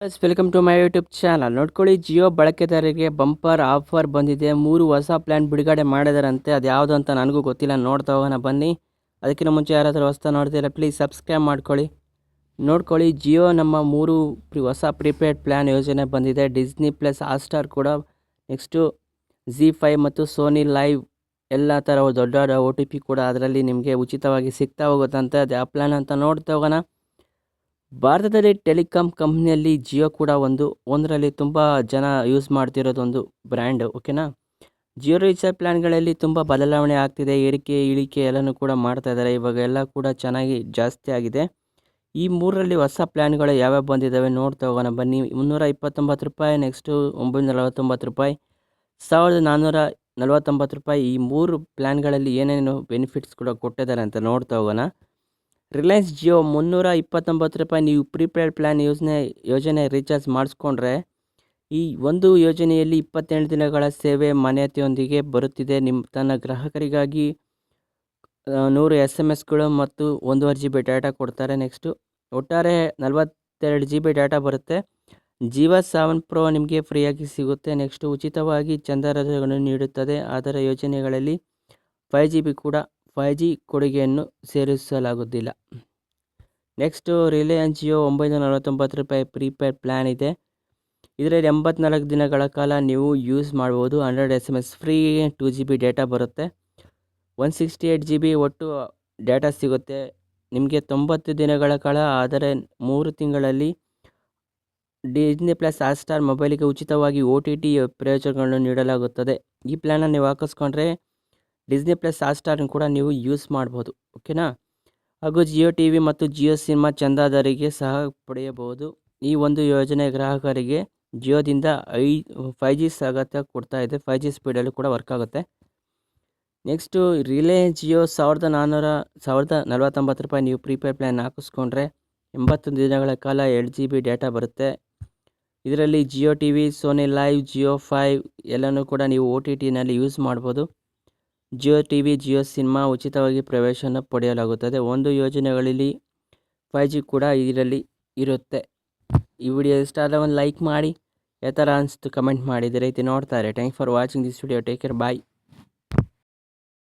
Welcome to my YouTube channel ನೋಡ್ಕೊಳ್ಳಿ ಜಿಯೋ ಬಳಕೆದಾರರಿಗೆ bumper offer ಬಂದಿದೆ. ಮೂರು ಹೊಸ ಪ್ಲ್ಯಾನ್ ಬಿಡುಗಡೆ ಮಾಡಿದಾರಂತೆ. ಅದು ಯಾವುದು ಅಂತ ನನಗೂ ಗೊತ್ತಿಲ್ಲ. ನೋಡ್ತಾ ಹೋಗೋಣ, ಬನ್ನಿ. ಅದಕ್ಕಿಂತ ಮುಂಚೆ ಯಾರಾದರೂ ಹೊಸ ನೋಡ್ತಿದ್ರೆ ಪ್ಲೀಸ್ ಸಬ್ಸ್ಕ್ರೈಬ್ ಮಾಡ್ಕೊಳ್ಳಿ. ನೋಡ್ಕೊಳ್ಳಿ ಜಿಯೋ ನಮ್ಮ ಮೂರು ಹೊಸ ಪ್ರಿಪೇಯ್ಡ್ ಪ್ಲ್ಯಾನ್ ಯೋಜನೆ ಬಂದಿದೆ. ಡಿಸ್ನಿ ಪ್ಲಸ್ ಹಾಟ್ಸ್ಟಾರ್ ಕೂಡ. ನೆಕ್ಸ್ಟು ಜಿ ಫೈವ್ ಮತ್ತು ಸೋನಿ ಲೈವ್ ಎಲ್ಲ ಥರ ದೊಡ್ಡ ದೊಡ್ಡ ಒ ಟಿ ಪಿ ಕೂಡ ಅದರಲ್ಲಿ ನಿಮಗೆ ಉಚಿತವಾಗಿ ಸಿಗ್ತಾ ಹೋಗುತ್ತಂತೆ. ಅದು ಯಾವ ಪ್ಲ್ಯಾನ್ ಅಂತ ನೋಡ್ತಾ ಹೋಗೋಣ. ಭಾರತದಲ್ಲಿ ಟೆಲಿಕಾಂ ಕಂಪ್ನಿಯಲ್ಲಿ ಜಿಯೋ ಕೂಡ ಒಂದು, ಒಂದರಲ್ಲಿ ತುಂಬ ಜನ ಯೂಸ್ ಮಾಡ್ತಿರೋದೊಂದು ಬ್ರ್ಯಾಂಡ್ ಓಕೆನಾ ಜಿಯೋ ರೀಚಾರ್ಜ್ ಪ್ಲ್ಯಾನ್ಗಳಲ್ಲಿ ತುಂಬ ಬದಲಾವಣೆ ಆಗ್ತಿದೆ, ಏರಿಕೆ, ಇಳಿಕೆ ಎಲ್ಲನೂ ಕೂಡ ಮಾಡ್ತಾ ಇದ್ದಾರೆ ಇವಾಗ ಎಲ್ಲ ಕೂಡ ಚೆನ್ನಾಗಿ ಜಾಸ್ತಿ ಆಗಿದೆ. ಈ ಮೂರರಲ್ಲಿ ಹೊಸ ಪ್ಲ್ಯಾನ್ಗಳು ಯಾವ್ಯಾವ ಬಂದಿದ್ದಾವೆ ನೋಡ್ತಾ ಹೋಗೋಣ, ಬನ್ನಿ. ಮುನ್ನೂರ ಇಪ್ಪತ್ತೊಂಬತ್ತು ರೂಪಾಯಿ ನೆಕ್ಸ್ಟು ಒಂಬೈನೂರ ನಲವತ್ತೊಂಬತ್ತು ರೂಪಾಯಿ, ಸಾವಿರದ ನಾನ್ನೂರ ನಲವತ್ತೊಂಬತ್ತು ರೂಪಾಯಿ ಈ ಮೂರು ಪ್ಲ್ಯಾನ್ಗಳಲ್ಲಿ ಏನೇನು ಬೆನಿಫಿಟ್ಸ್ ಕೂಡ ಕೊಟ್ಟಿದ್ದಾರೆ ಅಂತ ನೋಡ್ತಾ ಹೋಗೋಣ. ರಿಲಯನ್ಸ್ ಜಿಯೋ ಮುನ್ನೂರ ಇಪ್ಪತ್ತೊಂಬತ್ತು ರೂಪಾಯಿ ನೀವು ಪ್ರೀಪೇಯ್ಡ್ ಪ್ಲ್ಯಾನ್ ಯೋಜನೆ ಯೋಜನೆ ರೀಚಾರ್ಜ್ ಮಾಡಿಸ್ಕೊಂಡ್ರೆ, ಈ ಒಂದು ಯೋಜನೆಯಲ್ಲಿ ಇಪ್ಪತ್ತೆಂಟು ದಿನಗಳ ಸೇವೆ ಮಾನ್ಯತೆಯೊಂದಿಗೆ ಬರುತ್ತಿದೆ. ನಿಮ್ಮ ತನ್ನ ಗ್ರಾಹಕರಿಗಾಗಿ ನೂರು ಎಸ್ ಎಂ ಎಸ್ಗಳು ಮತ್ತು ಒಂದೂವರೆ ಜಿ ಬಿ ಡಾಟಾ ಕೊಡ್ತಾರೆ. ನೆಕ್ಸ್ಟು ಒಟ್ಟಾರೆ ನಲವತ್ತೆರಡು ಜಿ ಬಿ ಡಾಟಾ ಬರುತ್ತೆ. ಜೀವ ಸೆವೆನ್ ಪ್ರೋ ನಿಮಗೆ ಫ್ರೀಯಾಗಿ ಸಿಗುತ್ತೆ. ನೆಕ್ಸ್ಟು ಉಚಿತವಾಗಿ ಚಂದರಜಗಳನ್ನು ನೀಡುತ್ತದೆ. ಅದರ ಯೋಜನೆಗಳಲ್ಲಿ ಫೈವ್ ಜಿ ಬಿ ಕೂಡ ಫೈವ್ ಜಿ ಕೊಡುಗೆಯನ್ನು ಸೇರಿಸಲಾಗುವುದಿಲ್ಲ. ನೆಕ್ಸ್ಟು ರಿಲಯನ್ಸ್ ಜಿಯೋ ಒಂಬೈನೂರ ನಲವತ್ತೊಂಬತ್ತು ರೂಪಾಯಿ ಪ್ರೀಪೇಯ್ಡ್ ಪ್ಲ್ಯಾನ್ ಇದೆ. ಇದರಲ್ಲಿ ಎಂಬತ್ನಾಲ್ಕು ದಿನಗಳ ಕಾಲ ನೀವು ಯೂಸ್ ಮಾಡ್ಬೋದು. Hundred S M S free two G B data ಬರುತ್ತೆ. One sixty eight G B ಒಟ್ಟು ಡೇಟಾ ಸಿಗುತ್ತೆ. ನಿಮಗೆ ತೊಂಬತ್ತು ದಿನಗಳ ಕಾಲ, ಆದರೆ ಮೂರು ತಿಂಗಳಲ್ಲಿ ಡಿಸ್ನಿ ಪ್ಲಸ್ ಹಾಟ್ಸ್ಟಾರ್ ಮೊಬೈಲಿಗೆ ಉಚಿತವಾಗಿ ಒ ಟಿ ಟಿ ಪ್ರಯೋಜನಗಳನ್ನು ನೀಡಲಾಗುತ್ತದೆ. ಈ ಪ್ಲ್ಯಾನನ್ನು ನೀವು ಹಾಕಿಸ್ಕೊಂಡ್ರೆ ಡಿಸ್ನಿ ಪ್ಲಸ್ ಹಾಟ್ಸ್ಟಾರ್ನ ಕೂಡ ನೀವು ಯೂಸ್ ಮಾಡ್ಬೋದು ಓಕೆನಾ ಹಾಗೂ ಜಿಯೋ ಟಿ ವಿ ಮತ್ತು ಜಿಯೋ ಸಿನಿಮಾ ಚಂದಾದಾರಿಗೆ ಸಹ ಪಡೆಯಬಹುದು. ಈ ಒಂದು ಯೋಜನೆ ಗ್ರಾಹಕರಿಗೆ ಜಿಯೋದಿಂದ ಐ ಫೈ ಜಿ ಸಗತ್ಯ ಕೊಡ್ತಾ ಇದೆ. ಫೈ ಜಿ ಸ್ಪೀಡಲ್ಲೂ ಕೂಡ ವರ್ಕ್ ಆಗುತ್ತೆ. ನೆಕ್ಸ್ಟು ರಿಲಯನ್ಸ್ ಜಿಯೋ ಸಾವಿರದ ನಾನ್ನೂರ ಸಾವಿರದ ನಲವತ್ತೊಂಬತ್ತು ರೂಪಾಯಿ ನೀವು ಪ್ರೀಪೇಡ್ ಪ್ಲ್ಯಾನ್ ಹಾಕಿಸ್ಕೊಂಡ್ರೆ ಎಂಬತ್ತೊಂದು ದಿನಗಳ ಕಾಲ ಎರಡು ಜಿ ಬಿ ಡೇಟಾ ಬರುತ್ತೆ. ಇದರಲ್ಲಿ Jio T V Sony LIV Jio five ಎಲ್ಲನೂ ಕೂಡ ನೀವು ಒ ಟಿ ಟಿನಲ್ಲಿ ಯೂಸ್ ಮಾಡ್ಬೋದು. Jio T V Jio cinema ಉಚಿತವಾಗಿ ಪ್ರವೇಶನ ಪಡೆಯಲಾಗುತ್ತದೆ. ಒಂದು ಯೋಜನೆಗಳಲ್ಲಿ ಫೈವ್ ಜಿ ಕೂಡ ಇದರಲ್ಲಿ ಇರುತ್ತೆ. ಈ ವಿಡಿಯೋ ಇಷ್ಟ ಆದ ಒಂದು ಲೈಕ್ ಮಾಡಿ. ಯಾವ ಥರ ಅನಿಸ್ತು ಕಮೆಂಟ್ ಮಾಡಿದರೆ. ರೀತಿ ನೋಡ್ತಾರೆ. Thank for watching this video take care bye